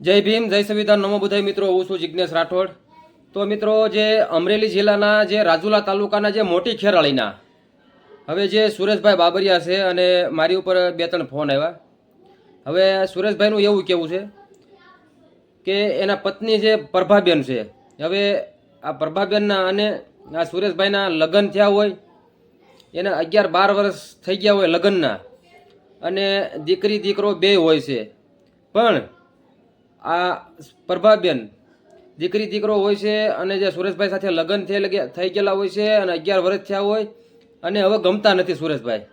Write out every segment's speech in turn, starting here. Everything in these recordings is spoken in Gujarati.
જય ભીમ, જય સંવિધાન. નમો બુધાય મિત્રો, હું છું જિજ્ઞેશ રાઠોડ. તો મિત્રો, જે અમરેલી જિલ્લાના જે રાજુલા તાલુકાના જે મોટી ખેરાળીના, હવે જે સુરેશભાઈ બાબરિયા છે અને મારી ઉપર બે ત્રણ ફોન આવ્યા. હવે સુરેશભાઈનું એવું કેવું છે કે એના પત્ની જે પ્રભાબેન છે. હવે આ પ્રભાબેનના અને આ સુરેશભાઈના લગ્ન થયા હોય, એના અગિયાર બાર વર્ષ થઈ ગયા હોય લગ્નના, અને દીકરી દીકરો બે હોય છે. પણ આ પ્રભાબેન, દીકરી દીકરો હોય છે અને જે સુરેશભાઈ સાથે લગ્ન થઈ ગયેલા હોય છે અને અગિયાર વર્ષ થયા હોય અને હવે ગમતા નથી સુરેશભાઈ.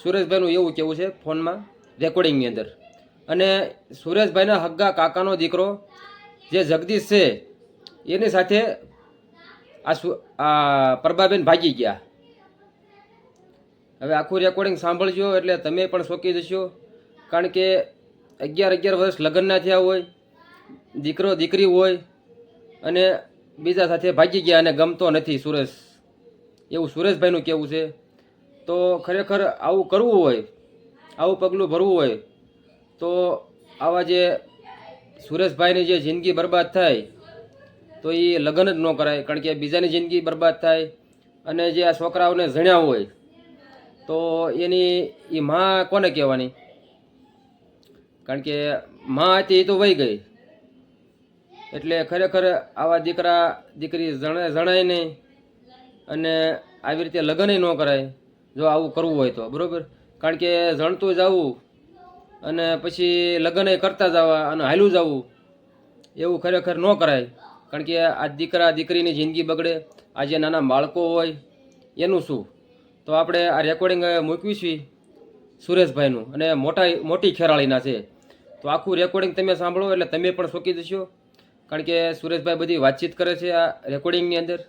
સુરેશભાઈનું એવું કેવું છે ફોનમાં રેકોર્ડિંગની અંદર. અને સુરેશભાઈના હગ્ગા કાકાનો દીકરો, જે જગદીશ છે, એની સાથે આ સુ આ પ્રભાબેન ભાગી ગયા. હવે આખું રેકોર્ડિંગ સાંભળજો એટલે તમે પણ શોકી જશો. કારણ કે અગિયાર અગિયાર વર્ષ લગ્નના થયા હોય, દીકરો દીકરી હોય અને બીજા સાથે ભાગી ગયા અને ગમતો નથી સુરેશ. એવું સુરેશભાઈનું કહેવું છે. તો ખરેખર આવું કરવું હોય, આવું પગલું ભરવું હોય, તો આવા જે સુરેશભાઈની જે જિંદગી બરબાદ થાય, તો એ લગ્ન જ ન કરાય. કારણ કે બીજાની જિંદગી બરબાદ થાય અને જે આ છોકરાઓને જણ્યા હોય, તો એની એ માં કોને કહેવાની? કારણ કે માં હતી એ તો વહી ગઈ. એટલે ખરેખર આવા દીકરા, દીકરી જણાય જણાય નહીં અને આવી રીતે લગ્ન ન કરાય, જો આવું કરવું હોય તો. બરાબર? કારણ કે જણતું જવું અને પછી લગ્ન કરતા જવા અને હાલું જવું એવું ખરેખર ન કરાય. કારણ કે આ દીકરા, દીકરીની જિંદગી બગડે. આ જે નાના બાળકો હોય, એનું શું? તો આપણે આ રેકોર્ડિંગ મૂકવી છીએ સુરેશભાઈનું અને મોટા, મોટી ખેરાળીના છે. તો આખું રેકોર્ડિંગ તમે સાંભળો એટલે તમે પણ શોકી જશો. કારણ કે સુરેશભાઈ બધી વાતચીત કરે છે આ રેકોર્ડિંગની અંદર.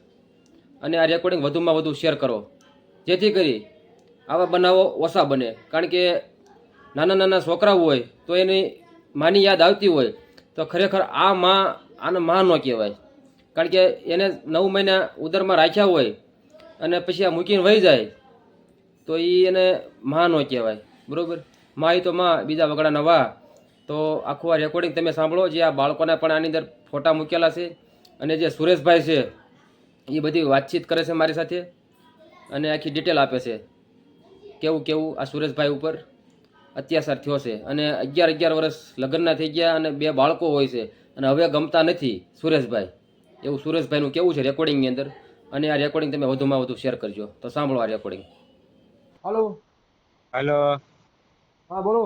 અને આ રેકોર્ડિંગ વધુમાં વધુ શેર કરો. જેથી કરી આવા બનાવો ઓછા બને. કારણ કે નાના નાના છોકરાઓ હોય તો એની માની યાદ આવતી હોય તો ખરેખર આ માં આને માં ન કહેવાય. કારણ કે એને નવ મહિના ઉદરમાં રાખ્યા હોય અને પછી આ મૂકીને વહી જાય તો એ એને માં ન કહેવાય. બરાબર? માં તો માં, બીજા વગડાના વાહ. તો આખું આ રેકોર્ડિંગ તમે સાંભળો જે આ બાળકોના પણ આની અંદર ફોટા મૂકેલા છે અને જે સુરેશભાઈ છે એ બધી વાતચીત કરે છે મારી સાથે અને આખી ડિટેલ આપે છે. કેવું કેવું આ સુરેશભાઈ ઉપર અત્યાચાર થયો છે અને અગિયાર અગિયાર વર્ષ લગ્નના થઈ ગયા અને બે બાળકો હોય છે અને હવે ગમતા નથી સુરેશભાઈ. એવું સુરેશભાઈનું કેવું છે રેકોર્ડિંગની અંદર? અને આ રેકોર્ડિંગ તમે વધુમાં વધુ શેર કરજો. તો સાંભળો આ રેકોર્ડિંગ હલો હેલો હા બોલો.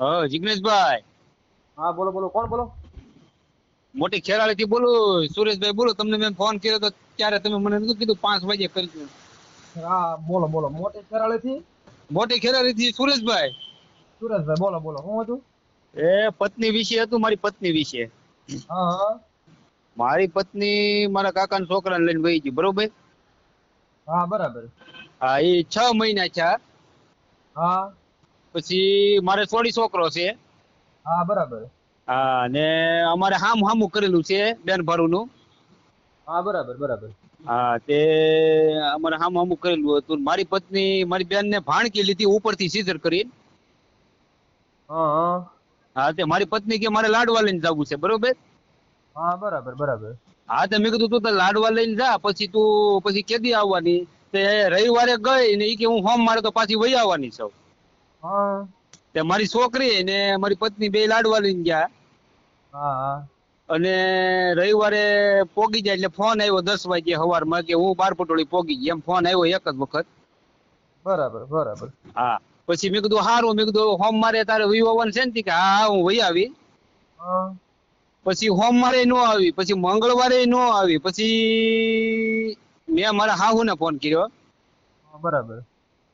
હા જિગ્નેશભાઈ. હા બોલો બોલો. કોણ બોલો? મોટી ખેરાળી થી બોલું સુરેશભાઈ બોલો. તમને મેં ફોન કર્યો તો ત્યારે તમે મને નતું કીધું પાંચ વાગે કરજો હા બોલો બોલો. મોટી ખેરાળી થી મોટી ખેરાળી થી સુરેશભાઈ. સુરેશભાઈ બોલો બોલો. શું હતું? એ પત્ની વિશે હતું મારી પત્ની વિશે. હા હા. મારી પત્ની મારા કાકાના છોકરાને લઈને વહી ગઈ બરોબર? હા બરાબર. હા એ છ મહિના છે હા. પછી મારે સોળી છોકરો છે. હા બરાબર. હા ને અમારે હામ હામું કરેલું છે બેન ભારુનું. હા બરાબર બરાબર. હા તે અમારે હામ હામું કરેલું હતું. મારી પત્ની મારી બેન ને ભાણકી લીધી ઉપરથી સીધર કરી. હા તે મારી પત્ની કે મારે લાડવા લઈને જવું છે બરોબર? હા બરાબર બરાબર. હા તે મેં કીધું તું તો લાડવા લઈને જા પછી તું પછી કેદી આવવાની? તે રવિવારે ગઈ ને એ કે હું હોમ મારે તો પાછી વહી આવવાની છું. તે મારી છોકરી ને મારી પત્ની બે લાડવા લઈને ગયા. અને રવિવારે પોગી જાય એટલે ફોન આવ્યો દસ વાગે સવારમાં કે હું બાર પટોળી પોગી ગઈ. એમ ફોન આવ્યો એક જ વખત. બરાબર બરાબર. હા. પછી મેં કીધું સારું મેં કીધું હોમ મારે તારે વહી વન છે ને કે હા હા, વહી આવી. પછી સોમવારે નો આવી પછી મંગળવારે નો આવી પછી મેં મારા હાહુને ફોન કર્યો. બરાબર.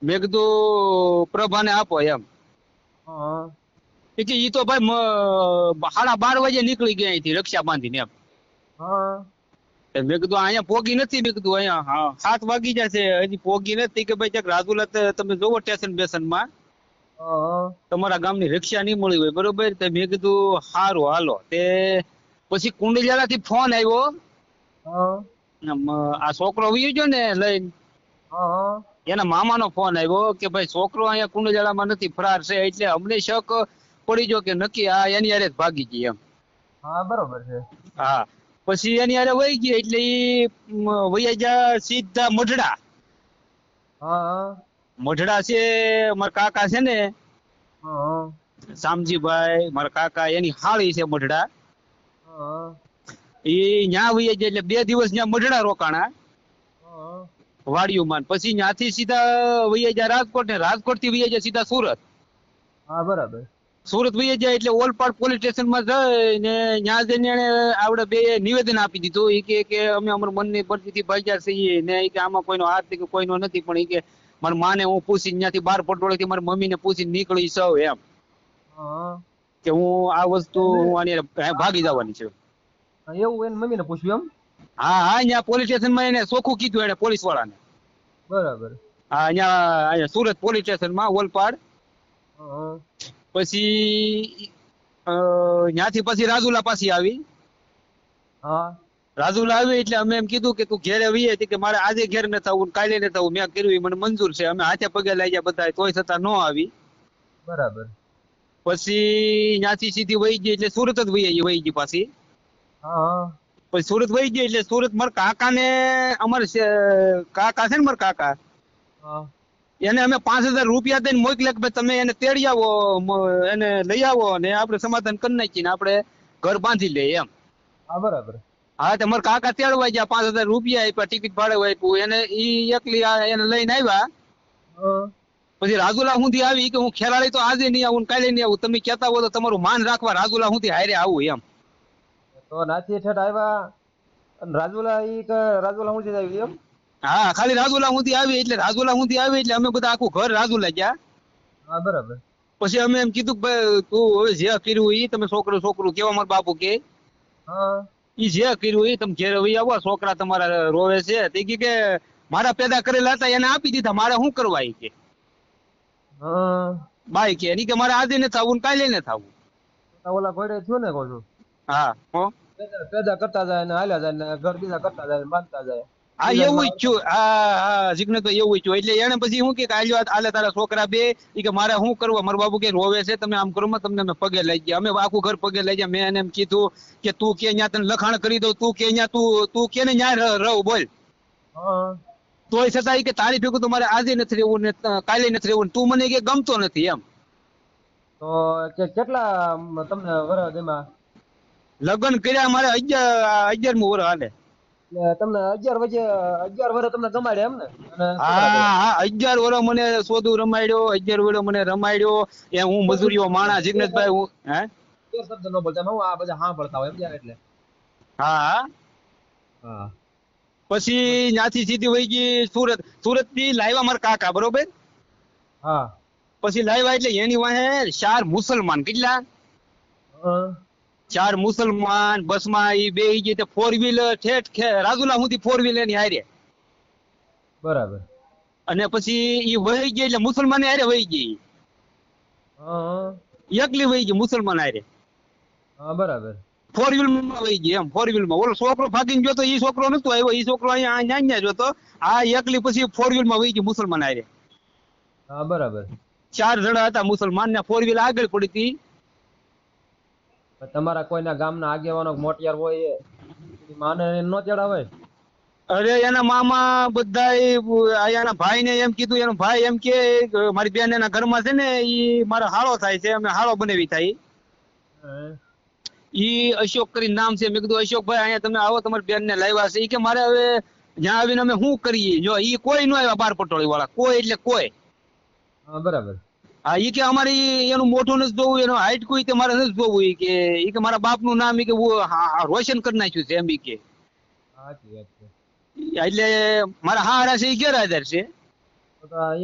મેં કીધું પ્રભાને આપો એમ. કે ઈ તો ભાઈ હાડા સાડા બાર વાગે નીકળી ગયા અહીંથી રક્ષા બાંધીને એમ. મેં કીધું અહીંયા પોગી નથી મેં કીધું અહીંયા સાત વાગી જશે. હજી પોગી નથી કે ભાઈ ક્યાંક રાજુલા તમે જોવો સ્ટેશન બેસનમાં તમારા ગામની રક્ષા નહીં મળી હોય બરોબર? તે મેં કીધું સારું હાલો. તે પછી કુંડલિયાથી ફોન આવ્યો. આ છોકરો વયો ગયો ને લઈને. એના મામાનો ફોન આવ્યો કે ભાઈ છોકરો અહીંયા કુંડજાળામાં નથી ફરાર છે એટલે અમને શક પડી ગયો કે નક્કી આ એની હારે ભાગી ગઈ એમ. હા બરોબર છે. હા. પછી એની હારે વહી ગઈ એટલે ઈ વૈયા જા સીધા મઢડા. હા મઢડા છે મારા કાકા છે ને શામજીભાઈ મારા કાકા એની હાળી છે મઢડા. હા ઈ ન્યા વૈયા જાય એટલે બે દિવસ ન્યા મઢડા રોકાણા. હા વાડીઓમાં પછી ત્યાંથી સીધા વહી જાય રાજકોટ ને રાજકોટથી વહી જાય સીધા સુરત. હા બરાબર. સુરત વહી જાય એટલે ઓલપાડ પોલીસ સ્ટેશનમાં જઈને ત્યાં જઈને એને આવડે બે નિવેદન આપી દીધું. એ કે કે અમે અમારા મનની પરથી ભાગ્યા છીએ ને એ કે આમાં કોઈનો હાથ કે કોઈનો નથી પણ એ કે મારા માને હું પૂછી ત્યાંથી બાર પટોળે થી મારી મમ્મીને પૂછી નીકળી સૌ એમ. કે હું આ વસ્તુ હું આની ભાગી જવાની છે. એવું એને મમ્મીને પૂછ્યું એમ? હા હા અહીંયા પોલીસ સ્ટેશનમાં એને ચોખ્ખું કીધું એને પોલીસ વાળાને. બરાબર. હા અહીંયા અહીંયા સુરત પોલીસ સ્ટેશનમાં ઓલપાડ પછી ત્યાંથી પછી રાજુલા પાછી આવી. હા. રાજુલા આવી એટલે અમે એમ કીધું કે તું ઘેરે વીએ. હતી કે મારે આજે ઘેર ન થવું કાલે ન થવું. મેં કર્યું મને મંજૂર છે. અમે હાથે પગે લઈ ગયા બધા તોય છતાં ન આવી. બરાબર. પછી ત્યાંથી સીધી વહી ગઈ એટલે સુરત જ વહી વહી ગઈ પાછી. હા. પછી સુરત વહી ગઈ એટલે સુરત માર કાકાને અમારે અમાર કાકા છે ને માર કાકા એને અમે પાંચ હજાર રૂપિયા દઈને મોકલ્યા કે ભાઈ તમે એને તેડી આવો એને લઈ આવો અને આપણે સમાધાન કરી નાખીએ ને આપણે ઘર બાંધી લઈએ એમ. હા બરાબર. હા તો મારા કાકા તેડવા ગયા પાંચ હજાર રૂપિયા આપ્યા ટિકિટ ભાડે આપ્યું એને ઈ એકલી એને લઈને આવ્યા. પછી રાજુલા સુધી આવી કે હું ખેલાડી તો આજે નહીં આવું કાલે નહીં આવું તમે કહેતા હો તો તમારું માન રાખવા રાજુલા સુધી હારે આવું એમ. તો નાથી ઠેઠ આવ્યા. રાજુલા ઈ રાજુલા હું આવી એમ? હા ખાલી રાજુલા સુધી આવી એટલે રાજુલા હું આવી એટલે અમે બધા આખું ઘર રાજુલા ગયા. હા બરાબર. પછી અમે એમ કીધું કે ભાઈ તું હવે જે કર્યું ઈ તમે છોકરો છોકરું કેવા મારા બાપુ કે? હા. ઈ જે કર્યું ઈ તમે ઘેર વહી આવો છોકરા તમારા રોવે છે. તે કી કે મારા પેદા કરેલા હતા એને આપી દીધા મારે શું કરવા ઈ કે? હા. બાઈ કે એની કે મારે આજે ને થવું કાલે ને થવું. ઓલા ઘોડે થયો ને કહું છું હા હો. પેદા- કરતા જાય ને હાલ્યા જાય ને ઘર બીજા કરતા જાય ને બાંધતા જાય. હા એવું જ હા હા જીગ્ને તો એવું જ એટલે એને પછી શું કે આલ્યો આલે તારા છોકરા બે ઈ કે મારે શું કરવા? મારા બાબુ કે રોવે છે તમે આમ કરો તમને અમે પગે લઈ ગયા. અમે આખું ઘર પગે લઈ ગયા. મેં એને એમ કીધું કે તું કે અહીંયા તને લખાણ કરી દઉં તું કે અહીંયા તું તું કે ને ન્યા રહું બોલ. હા. તોય છતાં કે તારી ભેગું તો મારે આજે નથી રહેવું ને કાલે નથી રહેવું તું મને કે ગમતો નથી એમ. તો કેટલા તમને વરસ એમાં? લગ્ન કર્યા મારે અગિયાર અગિયારમું વર્ષ હાલે. તમને અગિયાર વજે અગિયાર વર્ષ તમને ગમાડ્યા એમ ને? હા હા અગિયાર વર્ષ મને સોદું રમાડ્યો અગિયાર વર્ષ મને રમાડ્યો. એ હું મજૂરીઓ માણા જીગ્નેશભાઈ હું હે? શબ્દ ન બોલતા હું આ બધા સાંભળતા હોય એમ એટલે. હા હા. પછી ત્યાંથી સીધી વહી ગઈ સુરત. સુરતથી લાવ્યા મારા કાકા બરોબર? હા. પછી લાવ્યા એટલે એની વાહે ચાર મુસલમાન કેટલા હા. ચાર મુસલમાન બસમાં એ બે જે ફોર વ્હીલર ઠેઠ રાજુલા સુધી ફોર વ્હીલરની હારે. બરાબર. અને પછી એ વહી ગઈ એટલે મુસલમાન હારે વહી ગઈ. એકલી વહી ગઈ મુસલમાન હારે. હા બરાબર. ફોર વ્હીલમાં વહી ગઈ એમ ફોર વ્હીલમાં. ઓલો છોકરો ફાકીને ગયો તો ઈ છોકરો નતો આવ્યો. ઈ છોકરો અહીંયા અહીંયા જોતો. આ એકલી પછી ફોર વ્હીલમાં વહી ગઈ મુસલમાન હારે. હા બરાબર. ચાર જણા હતા મુસલમાન ને ફોર વ્હીલ આગળ પડી હતી. તમારા કોઈના ગામના આગેવાનો મોટિયાર હોય એ માને નો ચડાવે? અરે એના મામા બધા એના ભાઈ ને એમ કીધું એનો ભાઈ એમ કે મારી બેન એના ઘરમાં છે ને ઈ મારો હાળો થાય છે અમે હાળો બનાવી થાય. ઈ અશોક કરી નામ છે. મેં કીધું અશોકભાઈ અહીંયા તમે આવો તમારી બેન ને લાવ્યા છે. ઈ કે મારે હવે જ્યાં આવીને અમે શું કરીએ? જો ઈ કોઈ નો આવ્યા બાર પટોળી વાળા કોઈ એટલે કોઈ. હા બરાબર. હા એ કે અમારે એનું મોઢું નથી જોવું એનું હાઈટ કોઈ તે મારે નથી જોવું એ કે એ કે મારા બાપનું નામ એ કે રોશન કરી નાખ્યું છે એમ એ કે. એટલે મારા હારા છે ઈ ગેરહાજર છે.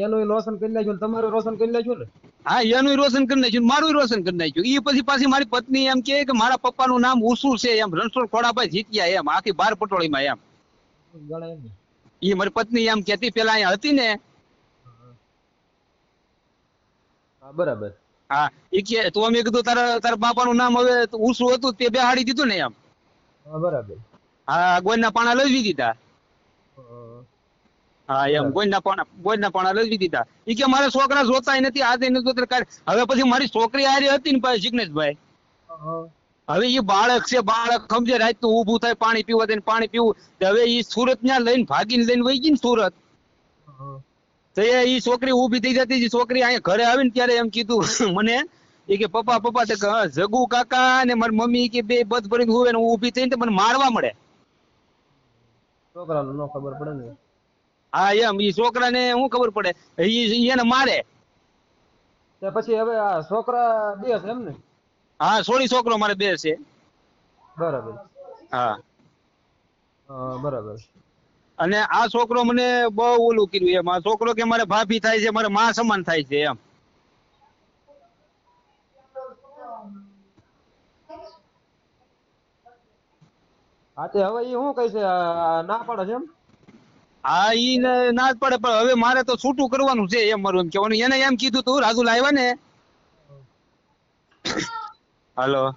એનું રોશન કરી નાખ્યું તમારું રોશન કરી નાખ્યું ને? હા એનું રોશન કરી નાખ્યું મારું રોશન કરી નાખ્યું. એ પછી પાછી મારી પત્ની એમ કે મારા મારા પપ્પાનું નામ ઉસુ છે એમ રણછોડ ખોડાભાઈ જીત્યા એમ આખી બાર પટોળીમાં એમ. એ મારી પત્ની એમ કેતી પેલા અહીંયા હતી ને હા બરાબર. હા એ કે તો અમે કીધું તારા તારા બાપાનું નામ હવે ઉસુ હતું તે બેહાડી દીધું ને એમ. હા બરાબર. હા ગોળના પાણા લઈ દીધા. હા. હા એમ કોઈના પાણા કોઈના પાણા લઈ દીધા. એ કે મારા છોકરા જોતા નથી આજે નથી જોતા. હવે પછી મારી છોકરી હારી હતી ને ભાઈ જિગ્નેશભાઈ. હવે એ બાળક છે બાળક સમજે રાતનું ઊભું થાય પાણી પીવા દે પાણી પીવું. હવે એ સુરત ના લઈને ભાગીને લઈને વહી ગઈ ને સુરત. હા. તો એ છોકરી ઊભી થઈ જતી છોકરી અહીંયા ઘરે આવીને ત્યારે એમ કીધું મને એ કે પપ્પા પપ્પા તો જગુ કાકા ને મારી મમ્મી કે બે બધ ભરીને હું ઊભી થઈને મને મારવા મળે. છોકરાને નો ખબર પડે ને. હા એમ ઈ છોકરાને શું ખબર પડે? એને મારે. પછી હવે આ છોકરા બે છે એમ ને? હા સોળી છોકરો મારે બે છે. બરાબર. હા. હા બરાબર. અને આ છોકરો મને બહુ ઓલું કર્યું એમ. આ છોકરો કે મારે ભાભી થાય છે મારે માં સમાન થાય છે એમ. હા તે હવે ઈ શું કહે છે? ના પાડે છે એમ? હા ઈ ને ના જ પડે પણ હવે મારે તો છૂટું કરવાનું છે એમ મારું એમ કેવાનું એને એમ કીધું તું રાજુ લાવ્યા ને. હાલો.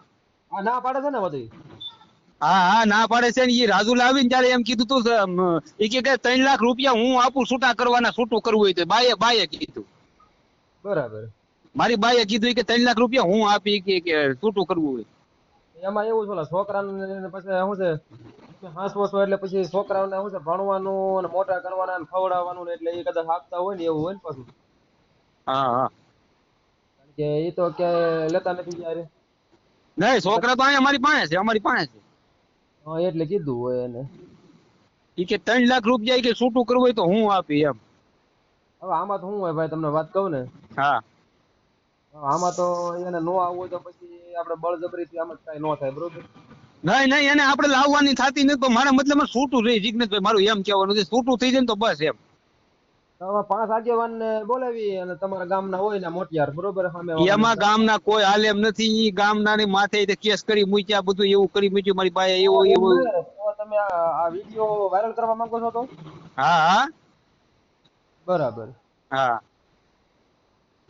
હા ના પાડે છે ને બધું. હા હા ના પાડે છે ને એ રાજુ લાવીને ત્યારે એમ કીધું તું એ કે કે ત્રણ લાખ રૂપિયા હું આપું છૂટા કરવાના છૂટું કરવું હોય તો. બાએ બાએ કીધું. બરાબર. મારી બાએ કીધું કે ત્રણ લાખ રૂપિયા હું આપી કે કે છૂટું કરવું હોય. એમાં એવું છે છોકરાને પછી શું છે હાંસવો છો એટલે પછી છોકરાઓને શું છે ભણવાનું અને મોટા કરવાના અને ખવડાવવાનું એટલે એ કદાચ આપતા હોય ને એવું હોય ને પાછું. હા હા. કે એ તો ક્યાંય લેતા નથી જ્યારે નહીં છોકરા તો અહીંયા અમારી પાસે છે અમારી પાસે છે. હા એટલે કીધું હોય એને. ઈ કે ત્રણ લાખ રૂપિયા ઈ કે છૂટું કરવું હોય તો હું આપી એમ. હવે આમાં તો શું હોય ભાઈ તમને વાત કહું ને? હા. આમાં તો એને નો આવવું હોય તો પછી આપણે બળજબરીથી આમ જ કાંઈ નો થાય બરોબર? નહીં નહીં એને આપણે લાવવાની થતી નથી તો મારા મતલબમાં છૂટું રહી જીગ્નેશભાઈ મારું એમ કહેવાનું છે છૂટું થઈ જાય ને તો બસ એમ. પાંચ આગેવાન ને બોલાવી અને તમારા ગામના હોય ને મોટિયાર બરોબર? સામે એમાં ગામના કોઈ હાલે નથી. ઈ ગામના ની માથે કેસ કરી મૂક્યા બધું એવું કરી મૂક્યું. મારી પાસે એવું એવું તમે આ વીડિયો વાયરલ કરવા માંગો છો તો? હા હા. બરાબર. હા.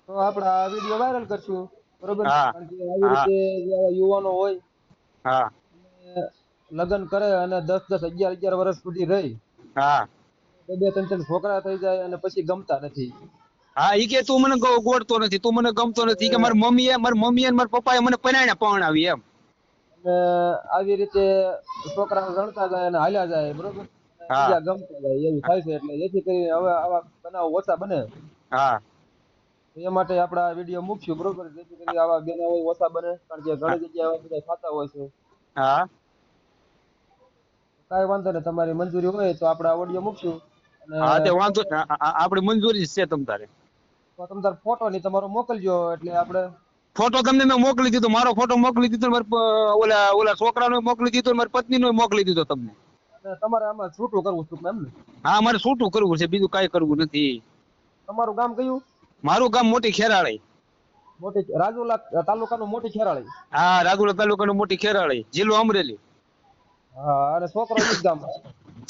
તો આપણે આ વીડિયો વાયરલ કરશું બરોબર. કારણ કે આવી રીતે યુવાનો હોય હા. લગ્ન કરે અને દસ દસ અગિયાર અગિયાર વર્ષ સુધી રહી. હા. બે બે ત્રણ ત્રણ છોકરા થઈ જાય અને પછી ગમતા નથી. હા ઈ કે તું મને ગોળતો નથી તું મને ગમતો નથી કે મારી મમ્મીએ મારી મમ્મીએ મારા પપ્પાએ મને પનાણ્યા પરણાવી એમ. આવી રીતે છોકરા રણતા જાય અને હાલ્યા જાય બરોબર? હા. બીજા ગમતા જાય એવું થાય છે એટલે જેથી કરીને હવે આવા બનાવો ઓછા બને. હા. એ માટે આપણે આ વીડિયો મૂકશું બરોબર? જેથી કરીને આવા બનાવો ઓછા બને કારણ કે ઘણી જગ્યાએ બધા ખાતા હોય છે. હા. કાંઈ વાંધો નહીં તમારી મંજૂરી હોય તો આપણે આ ઓડિયો મૂકશું. હા તે વાંધો આપણી મંજૂરી છે તમ તારે. તો તમ તાર ફોટો ની તમારો મોકલજો એટલે આપણે ફોટો તમને મેં મોકલી દીધો મારો ફોટો મોકલી દીધો મારા ઓલા ઓલા છોકરાનો મોકલી દીધો મારી પત્નીનો મોકલી દીધો તમને. તમારે આમાં છૂટું કરવું છે એમ ને? હા મારે છૂટું કરવું છે બીજું કાઈ કરવું નથી. તમારું ગામ કયું? મારું ગામ મોટી ખેરાળી. મોટી રાજુલા તાલુકાનું મોટી ખેરાળી. હા રાજુલા તાલુકાનું મોટી ખેરાળી જિલ્લો અમરેલી. હા અને છોકરો ગામ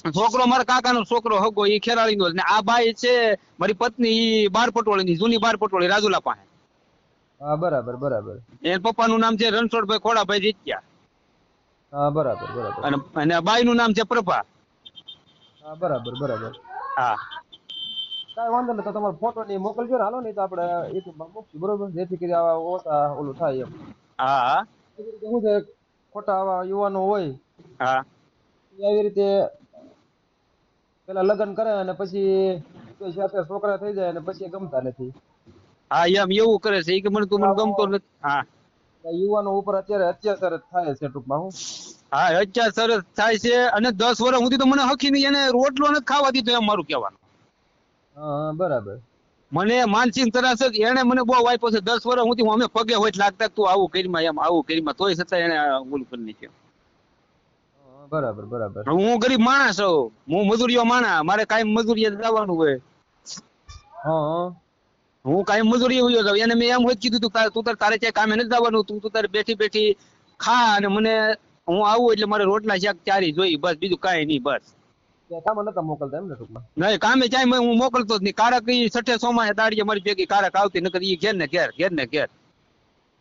છોકરો મારા કાકાનો છોકરો હગો ઈ ખેરાળીનો. ને આ બાઈ છે મારી પત્ની ઈ બાર પટોળીની જૂની બાર પટોળી રાજુલા પાસે. હા બરાબર બરાબર. એના પપ્પાનું નામ છે રણછોડભાઈ ખોડાભાઈ જીત્યા. હા બરાબર બરાબર. અને અને બાઈનું નામ છે પ્રભા. હા બરાબર બરાબર. હા. કાંઈ વાંધો નહીં તો તમારો ફોટો ની મોકલજો ને હાલો નહીં તો આપણે યુટ્યુબમાં મૂકશું બરોબર? જેથી કરી આવા ઓછા ઓલું થાય એમ. હા. હા શું છે ખોટા આવા યુવાનો હોય હા. એવી આવી રીતે પેલા લગ્ન કરે અને પછી છોકરા થઈ જાય અને પછી ગમતા નથી. હા એમ એવું કરે છે. કે મને તું મને ગમતો નથી. હા. યુવાનો ઉપર અત્યારે અત્યાચાર જ થાય છે ટૂંકમાં હું. હા અત્યાર સરસ થાય છે અને દસ વર્ષ સુધી તો મને હખી નહીં એને રોટલો નથી ખાવા દીધો એમ મારું કહેવાનું. હા બરાબર. મને માનસિંહ તરાસ જ એને મને બહુ વાપ્યો છે. દસ વર્ષ સુધી અમે પગે હોય લાગતા તું આવું કરીમાં એમ આવું કરીમાં તોય છતાં એને ઓલું કરી નાખ્યું. બરાબર બરાબર. હું ગરીબ માણસ છું. હું મજૂરીઓ માણા મારે કાંઈ મજૂરીએ જવાનું હોય. હા હા. કાંઈ મજૂરી ઉયો જાવ એને મેં એમ હોય કીધું તું તું તાર તારે ક્યાંય કામે નથી જવાનું. તું તું તારે બેઠી બેઠી ખા અને મને હું આવું એટલે મારે રોટલા શાક ચારી જોઈ બસ બીજું કાંઈ નહીં બસ. કામ નતા મોકલતા એમ ને ટૂંકમાં? નહીં કામે ક્યાંય હું મોકલતો જ નહીં. કારક ઈ છઠ્ઠે સોમાં દાડીએ મારી ભેગી કારક આવતી નકર ઈ ઘેર ને ઘેર ઘેર ને ઘેર.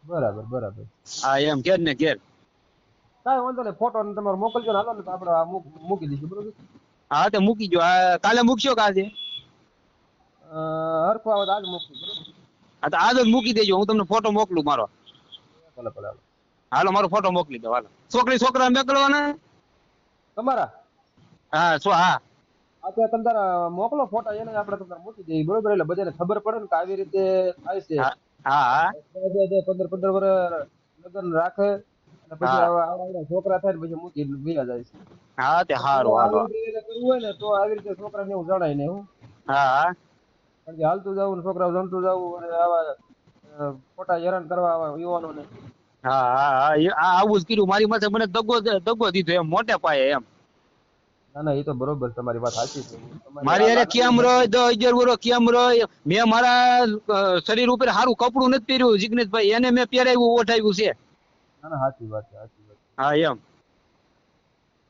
બરાબર બરાબર. હા એમ ઘેર ને ઘેર. કાંઈ વાંધો નહીં ફોટો ને તમારો મોકલજો ને હાલો ને તો આપણે મૂકી દઈશું બરોબર? હા તો મૂકી જો કાલે મૂકશો કાલે હરખો આવે આજ મૂકશું બરોબર? હા તો આજ જ મૂકી દેજો હું તમને ફોટો મોકલું મારો. ભલે ભલે હાલો. મારો ફોટો મોકલી દો હાલો. છોકરી છોકરા મોકલવાના? તમારા? હા શું હા. અત્યારે તમે તારા મોકલો ફોટા એને આપણે તમને મૂકી દઈએ બરોબર? એટલે બધાને ખબર પડે ને કે આવી રીતે થાય છે. હા હા પંદર પંદર વર્ષ લગ્ન રાખે. પછી છોકરા થાય પછી મૂકી ભીયા જાય છે. હા તે સારું હાલો. આવી રીતે એને કરવું હોય ને તો આવી રીતે છોકરાને જણાય ને હું. હા. હા કારણ કે હાલતું જવું છોકરા જમતું જવું અને આવા ખોટા હેરાન કરવા આવા યુવાનોને. હા હા હા આ આવું જ કર્યું. મારી માથે મને દગો દગો દીધો એમ મોટે પાયે એમ. ના ના એ તો બરોબર તમારી વાત સાચી છે. મારી અરે કેમ રહ્યો દસ અગિયાર વર્ષ કેમ રહ્યો મેં મારા શરીર ઉપર સારું કપડું નથી પહેર્યું. જિગ્નેશભાઈ એને મેં પહેરાવ્યું ઓઠાવ્યું છે. ના ના સાચી વાત છે સાચી વાત હા એમ.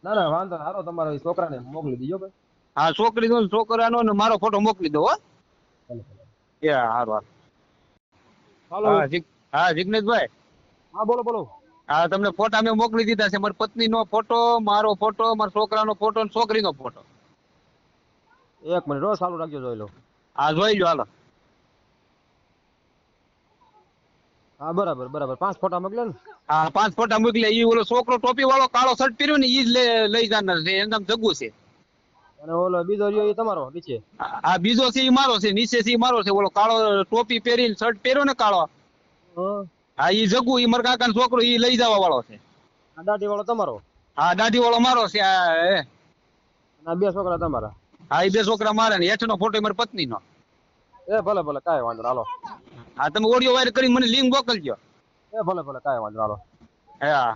ના ના વાંધો હારો તમારો છોકરાને મોકલી દીજો ભાઈ. હા છોકરી નો છોકરાનો ને મારો ફોટો મોકલી દો હો. એ હારું. હાલો. હા જિગ- હા જિગ્નેશભાઈ. હા બોલો બોલો. હા તમને ફોટા મેં મોકલી દીધા છે મારી પત્ની નો ફોટો મારો ફોટો મારા છોકરાનો ફોટો ને છોકરીનો ફોટો. એક મિનિટ રોજ ચાલુ રાખજો જોઈ લો. હા જોઈ લો હાલો. હા બરાબર બરાબર. પાંચ ફોટા મોકલે ને? હા પાંચ ફોટા મોકલે ઈ ઓલો છોકરો ટોપી વાળો કાળો શર્ટ પહેર્યો ને ઈ જ લઈ જનાર છે. એનું નામ જગ્ગુ છે. અને ઓલો બીજો રહ્યો એ તમારો નીચે? આ બીજો છે ઈ મારો છે નીચે છે ઈ મારો છે. ઓલો કાળો ટોપી પહેરીને શર્ટ પહેર્યો ને કાળો. હા. હા ઈ જગ્ગુ ઈ મારા કાકાનો છોકરો ઈ લઈ જવા વાળો છે. આ દાઢી વાળો તમારો? હા દાઢી વાળો મારો છે આ એ. આ બે છોકરા તમારા? હા એ બે છોકરા મારા ને. હેઠનો ફોટો મારી પત્ની નો એ ભલે ભલે કાંઈ વાંધો હાલો. હા તમે ઓડિયો વાયર કરી મને લિંક મોકલજો. એ ભલે ભલે કાંઈ વાંધો હાલો. હા.